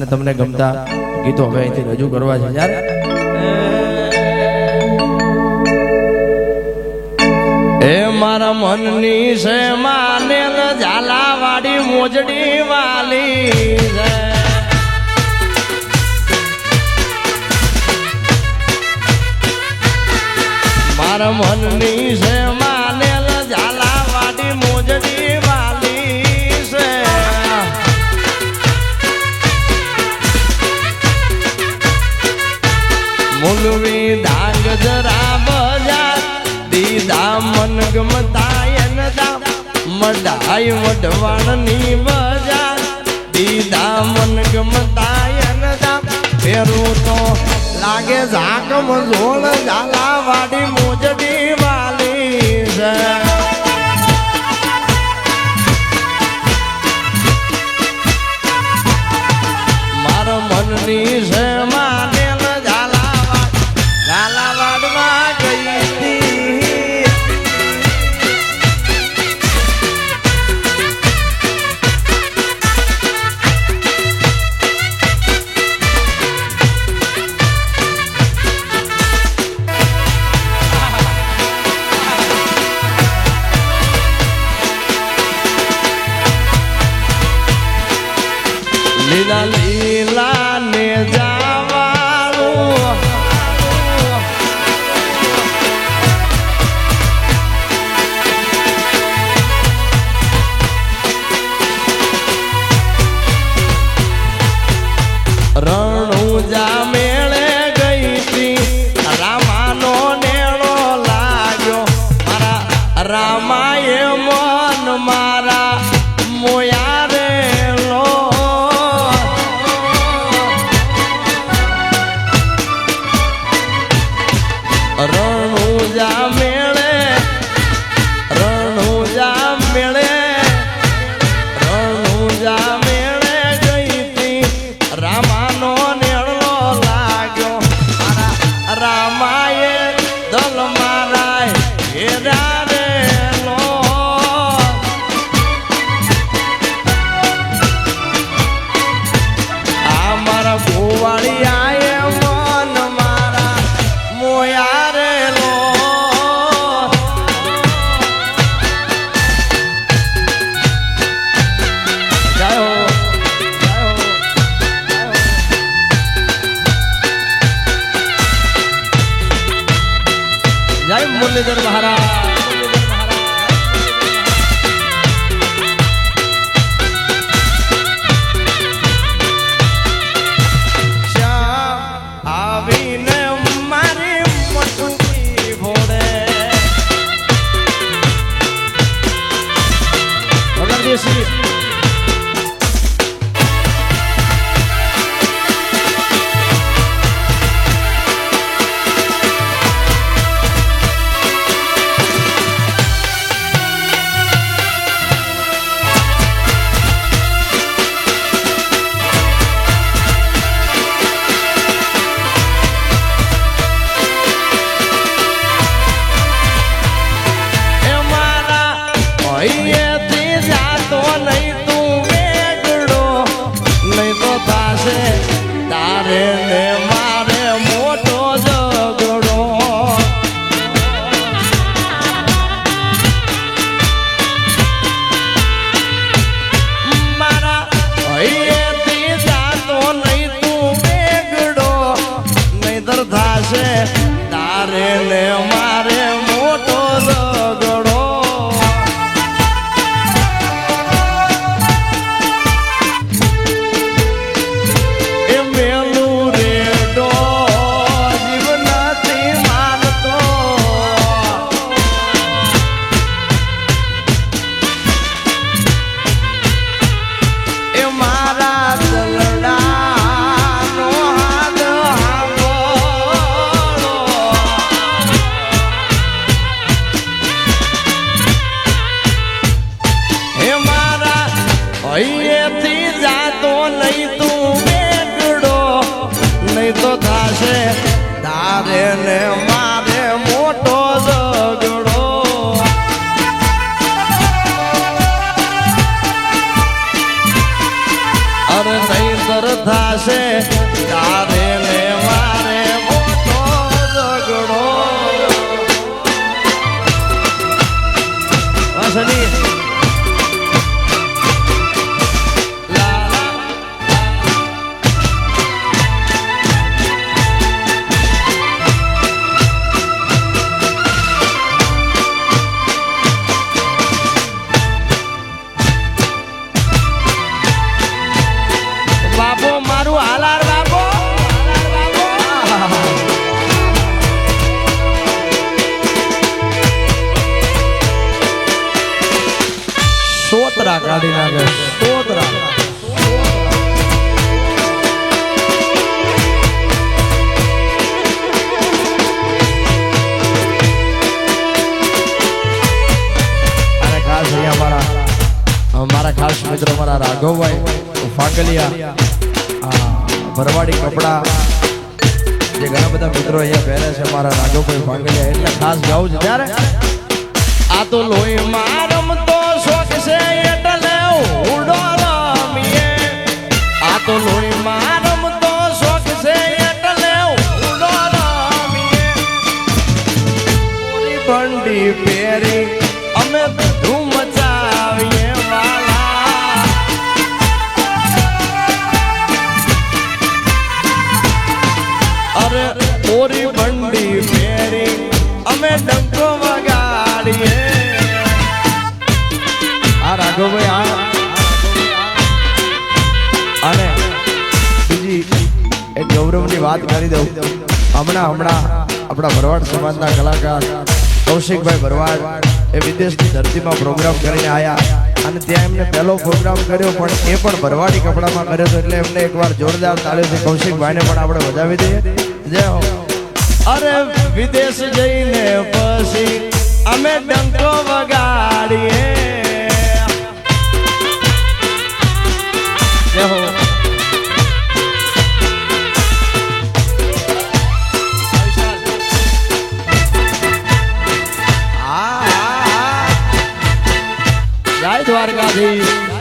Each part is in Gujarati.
અને તમને ગમતા ગીતો હવે અહીંથી રજૂ કરવા છે, યાર. એ મારા મનની છે, માને ઝાલાવાડી મોજડી વાલી છે. મારા મનની છે આઈ વઢવાણની બજાર દીધા મન ગમતા એનદા ફેરું તો લાગે ઝાકમ ઝોળ ઝાલા વાડી મોજડી Tá Daré, né, vantagem Raghavbhai ભરવાડી કપડા જે ઘણા બધા મિત્રો અહીંયા પહેરે છે મારા રાઘોભાઈ ભાંગલિયા. એટલે ખાસ ગાવું છે ત્યારે. આ તો લોહી મારમ તો શોખ છે, એટલે વાત કરી દઉં. હમણાં હમણાં આપણા ભરવાડ સમાજના કલાકાર કૌશિકભાઈ ભરવાડ એ વિદેશની ધરતીમાં પ્રોગ્રામ કરીને આવ્યા અને ત્યાં એમને પહેલો પ્રોગ્રામ કર્યો, પણ એ પણ ભરવાડી કપડામાં કર્યો હતો એટલે એમને એકવાર જોરદાર તાળીઓથી કૌશિકભાઈને પણ આપણે વધાવી દઈએ. જય હો. અરે વિદેશ જઈને પછી અમે ડંકો વગાડીએ. please.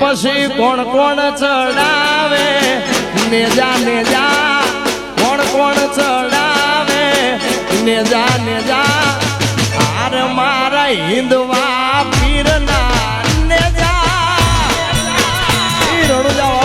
પછી કોણ કોણ ચડાવે? નેજા નેજા, કોણ કોણ ચડાવે? નેજા નેજા આર મારા હિન્દવા પીરના નેજા. પીરણું જવા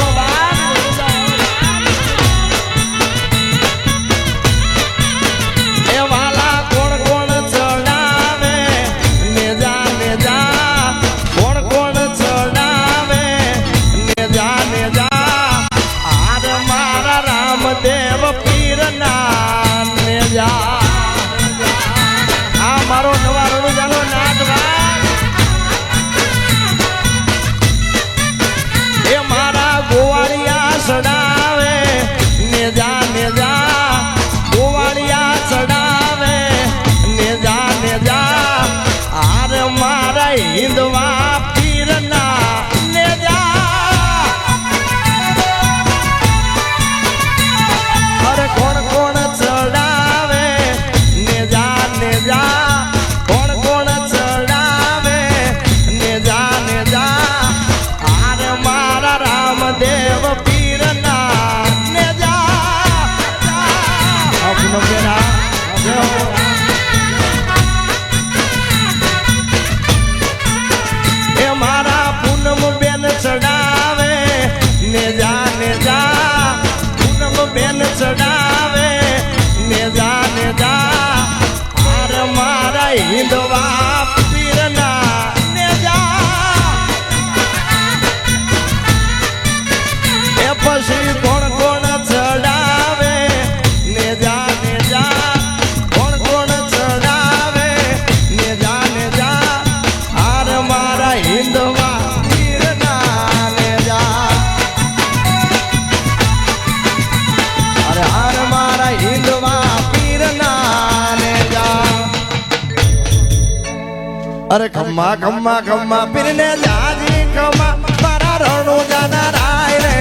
અરે ખમ્મા ખમ્મા ખમ્મા, પીરને જાજી ખમ્મા, મારા રણુ જાના રાય રે.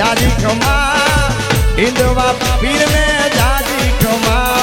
જાજી ખમ્મા હિન્દવા પીરને જાજી ખમ્મા.